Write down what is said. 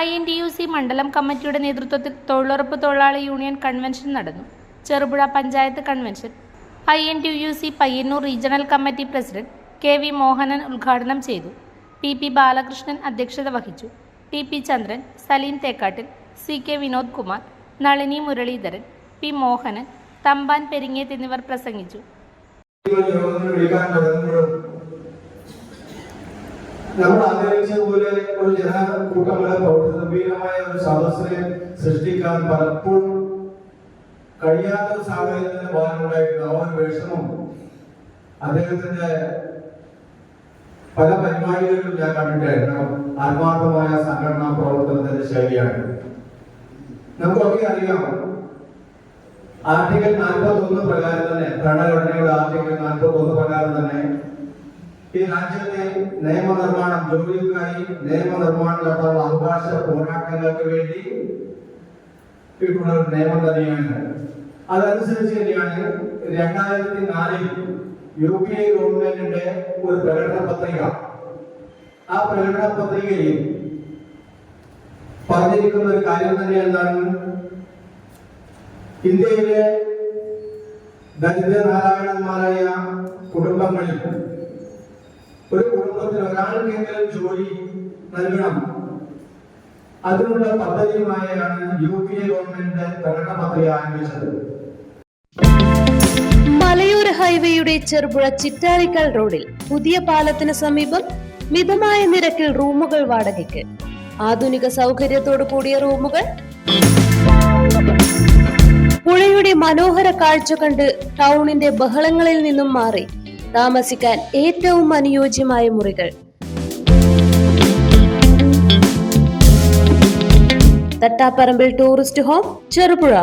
I N T U C മണ്ഡലം കമ്മിറ്റിയുടെ നേതൃത്വത്തിൽ തൊഴിലുറപ്പ് തൊഴിലാളി യൂണിയൻ കൺവെൻഷൻ നടന്നു. Cherupuzha panchayat convention. I N T U C Payyanur regional committee president K V Mohanan ഉദ്ഘാടനം ചെയ്തു. പി പി ബാലകൃഷ്ണൻ അധ്യക്ഷത വഹിച്ചു. T P Chandran Salim Thekkattil C K Vinod Kumar Nalini Muraleedharan P Mohanan Thampan Peringeth എന്നിവർ പ്രസംഗിച്ചു. നമ്മൾ ആഗ്രഹിച്ചതുപോലെ ഒരു ജനകൂട്ടങ്ങളെ പ്രവർത്തനമായ ഒരു സദസ്സിനെ സൃഷ്ടിക്കാൻ പലപ്പോഴും കഴിയാത്ത ഒരു സാഹചര്യത്തിന് ഭാഗമുണ്ടായിരുന്നു ആ വിഷമം അദ്ദേഹത്തിന്റെ പല പരിപാടികളിലും ഞാൻ കണ്ടിട്ടായിരുന്നു ആത്മാർത്ഥമായ സംഘടനാ പ്രവർത്തനത്തിന്റെ ശൈലിയാണ്. നമുക്കൊക്കെ അറിയാം ആർട്ടിക്കൽ നാൽപ്പത്തി ഒന്ന് പ്രകാരം തന്നെ ഭരണഘടനയുടെ ആർട്ടിക്കൽ നാൽപ്പത്തി ഒന്ന് പ്രകാരം തന്നെ ഈ രാജ്യത്തെ നിയമനിർമ്മാണ ജോലിക്കായി നിയമനിർമ്മാണം നടത്താനുള്ള അവകാശ പോരാട്ടങ്ങൾക്ക് വേണ്ടി ഇട്ടുള്ള നിയമം തന്നെയാണ്. അതനുസരിച്ച് തന്നെയാണ് രണ്ടായിരത്തി നാലിൽ യു പി ഗവൺമെന്റിന്റെ ഒരു പ്രകടന പത്രിക. ആ പ്രകടന പത്രികയിൽ പറഞ്ഞിരിക്കുന്ന ഒരു കാര്യം തന്നെ എന്താണ്? ഇന്ത്യയിലെ ദരിദ്രനാരായണന്മാരായ കുടുംബങ്ങളിൽ ഒരു കുടുംബത്തിൽ ഒരാൾക്കെങ്കിലും ജോലി നൽകണം. അതിനുള്ള പദ്ധതിയുമായാണ് യു പി എ ഗവൺമെന്റ് പ്രകടന പദ്ധതി ആരംഭിച്ചത്. മലയോര ഹൈവേയുടെ ചെറുപുഴ ചിറ്റാരിക്കൽ റോഡിൽ പുതിയ പാലത്തിന് സമീപം മിതമായ നിരക്കിൽ റൂമുകൾ വാടകയ്ക്ക്. ആധുനിക സൗകര്യത്തോടു കൂടിയ റൂമുകൾ. പുഴയുടെ മനോഹര കാഴ്ച കണ്ട് ടൗണിന്റെ ബഹളങ്ങളിൽ നിന്നും മാറി. താമസിക്കാൻ ഏറ്റവും അനുയോജ്യമായ മുറികൾ. Thattaparambil tourist home Cherupuzha.